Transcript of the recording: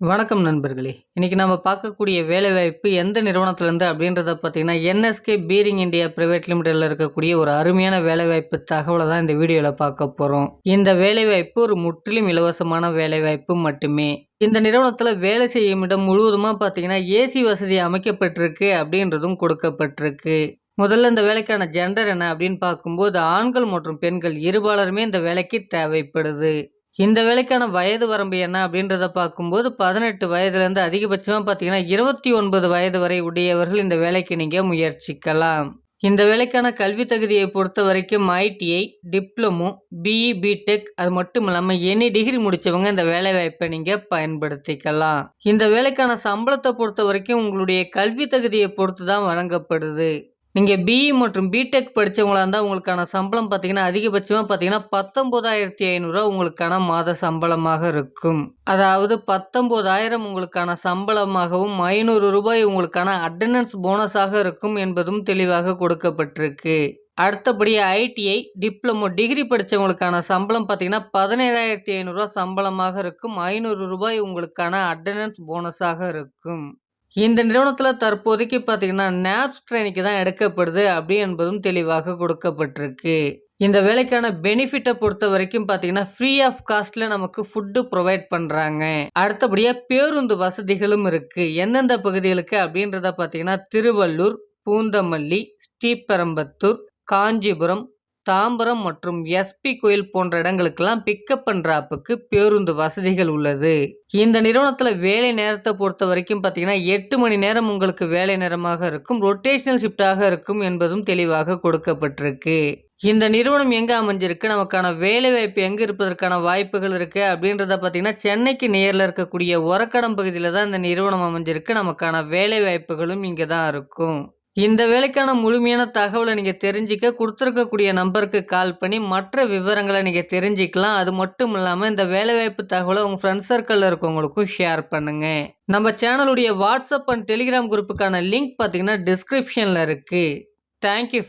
வணக்கம் நண்பர்களே! இன்றைக்கி நம்ம பார்க்கக்கூடிய வேலைவாய்ப்பு எந்த நிறுவனத்திலேருந்து அப்படின்றத பார்த்தீங்கன்னா, என்எஸ்கே பீரிங் இந்தியா பிரைவேட் லிமிடெடில் இருக்கக்கூடிய ஒரு அருமையான வேலைவாய்ப்பு தகவலை தான் இந்த வீடியோவில் பார்க்க போகிறோம் இந்த வேலைவாய்ப்பு ஒரு முற்றிலும் இலவசமான வேலைவாய்ப்பு மட்டுமே. இந்த நிறுவனத்தில் வேலை செய்யும் இடம் முழுவதுமாக பார்த்தீங்கன்னா, ஏசி வசதி அமைக்கப்பட்டிருக்கு அப்படின்றதும் கொடுக்கப்பட்டிருக்கு. முதல்ல இந்த வேலைக்கான ஜெண்டர் என்ன அப்படின்னு பார்க்கும்போது, ஆண்கள் மற்றும் பெண்கள் இருபாலருமே இந்த வேலைக்கு தேவைப்படுது. இந்த வேலைக்கான வயது வரம்பு என்ன அப்படின்றத பார்க்கும்போது பதினெட்டு வயதுலேருந்து அதிகபட்சமாக பார்த்தீங்கன்னா, 29 வயது வரை உடையவர்கள் இந்த வேலைக்கு நீங்கள் முயற்சிக்கலாம். இந்த வேலைக்கான கல்வி தகுதியை பொறுத்தவரைக்கும் ஐடிஐ, டிப்ளமோ, பிஇ, பிடெக் அது மட்டும் இல்லாமல் எனி டிகிரி முடித்தவங்க இந்த வேலைவாய்ப்ப நீங்கள் பயன்படுத்திக்கலாம். இந்த வேலைக்கான சம்பளத்தை பொறுத்த வரைக்கும் உங்களுடைய கல்வி தகுதியை பொறுத்து தான் வழங்கப்படுது. நீங்கள் பிஇ மற்றும் பிடெக் படித்தவங்களாக இருந்தால் உங்களுக்கான சம்பளம் பார்த்தீங்கன்னா, அதிகபட்சமாக பார்த்தீங்கன்னா, பத்தொம்போதாயிரத்தி ஐநூறுரூவா உங்களுக்கான மாத சம்பளமாக இருக்கும். அதாவது 19,000 உங்களுக்கான சம்பளமாகவும், ஐநூறு ரூபாய் உங்களுக்கான அட்டண்டன்ஸ் போனஸாக இருக்கும் என்பதும் தெளிவாக கொடுக்கப்பட்டிருக்கு. அடுத்தபடியா ஐடிஐ, டிப்ளமோ டிகிரி படித்தவங்களுக்கான சம்பளம் பார்த்தீங்கன்னா, பதினேழாயிரத்தி ஐநூறுரூவா சம்பளமாக இருக்கும். ஐநூறு ரூபாய் உங்களுக்கான அட்டண்டன்ஸ் போனஸாக இருக்கும். இந்த நிறுவனத்தில் தற்போதைக்கு பார்த்தீங்கன்னா, நேப்ஸ் ட்ரெய்னிக்கு தான் எடுக்கப்படுது அப்படி என்பதும் தெளிவாக கொடுக்கப்பட்டிருக்கு. இந்த வேலைக்கான பெனிஃபிட்டை பொறுத்த வரைக்கும் பார்த்தீங்கன்னா, ஃப்ரீ ஆஃப் காஸ்ட்ல நமக்கு ஃபுட்டு ப்ரொவைட் பண்ணுறாங்க அடுத்தபடியாக பேருந்து வசதிகளும் இருக்குது எந்தெந்த பகுதிகளுக்கு அப்படின்றத பார்த்தீங்கன்னா, திருவள்ளூர், பூந்தமல்லி, ஸ்ரீபெரம்பத்தூர் காஞ்சிபுரம், தாம்பரம் மற்றும் எஸ்பி கோயில் போன்ற இடங்களுக்கெல்லாம் பிக்கப் அண்ட் பேருந்து வசதிகள் உள்ளது. இந்த நிறுவனத்தில் வேலை நேரத்தை பொறுத்த வரைக்கும் பார்த்தீங்கன்னா, எட்டு மணி நேரம் உங்களுக்கு வேலை நேரமாக இருக்கும். ரொட்டேஷனல் ஷிஃப்ட்டாக இருக்கும் என்பதும் தெளிவாக கொடுக்கப்பட்டிருக்கு. இந்த நிறுவனம் எங்கே அமைஞ்சிருக்கு? நமக்கான வேலைவாய்ப்பு எங்கே இருப்பதற்கான வாய்ப்புகள் இருக்குது அப்படின்றத பார்த்தீங்கன்னா, சென்னைக்கு நேரில் இருக்கக்கூடிய உரக்கடம் பகுதியில் தான் இந்த நிறுவனம் அமைஞ்சிருக்கு. நமக்கான வேலைவாய்ப்புகளும் இங்கே தான் இருக்கும். இந்த வேலைக்கான முழுமையான தகவலை நீங்கள் தெரிஞ்சுக்க கொடுத்துருக்கக்கூடிய நம்பருக்கு கால் பண்ணி மற்ற விவரங்களை நீங்கள் தெரிஞ்சுக்கலாம். அது மட்டும் இல்லாமல் இந்த வேலைவாய்ப்பு தகவலை உங்கள் ஃப்ரெண்ட்ஸ் சர்க்கிளில் இருக்கவங்களுக்கும் ஷேர் பண்ணுங்கள் நம்ம சேனலுடைய வாட்ஸ்அப் அண்ட் டெலிகிராம் குரூப்புக்கான லிங்க் பார்த்தீங்கன்னா, டிஸ்கிரிப்ஷனில் இருக்குது தேங்க் யூ